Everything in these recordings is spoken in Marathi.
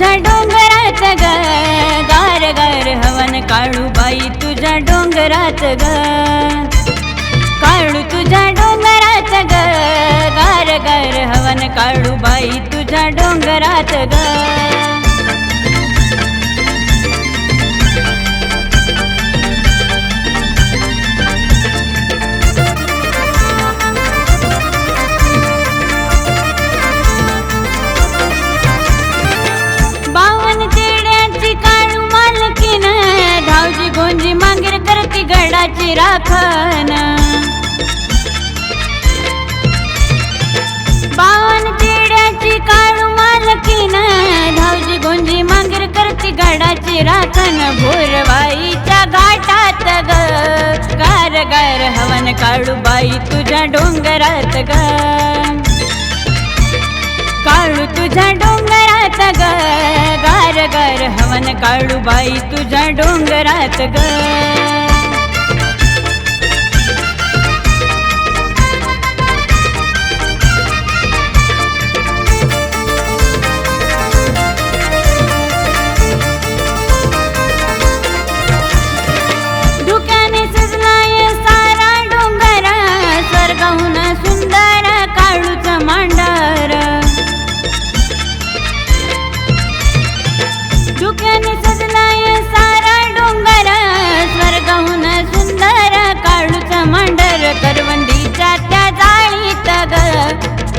तुझ्या डोंगराच ग. गार गार हवन काळू बाई तुझ्या डोंगराच ग. काळू तुझ्या डोंगराच ग. गार गार हवन काळू बाई तुझ्या डोंगराच ग. राखन राखण बावन तेड्याची काळू मालकीन धावजी गोंजी मांगीर करती गडाची राखण भोरवाईच्या घाटात ग. गार गार हवन काळू बाई तुझ्या डोंगरात ग. काळू तुझ्या डोंगरात ग. गार गार हवन काळू बाई तुझ्या डोंगरात ग.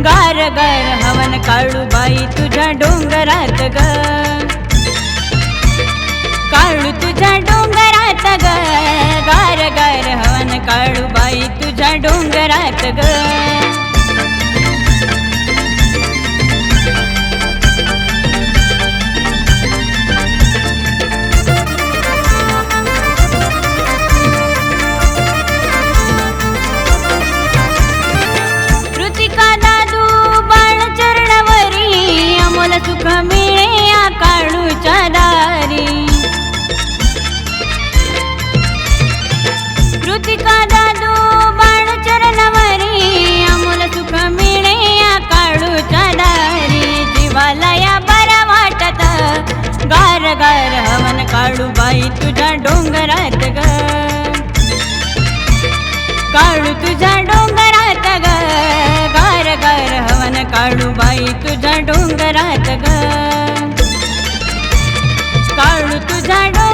गार गार हवन काळू बाई तुझ्या डोंगरात ग. काळू तुझ्या डोंगरात ग. गार गार हवन काळू बाई तुझ्या डोंगरात ग. गार गार हवन काळू बाई तुझ्या डोंगरात ग. काळू तुझ्या डोंगरात ग. गार गार हवन काळू बाई तुझ्या डोंगरात ग. काळू तुझ्या डोंगर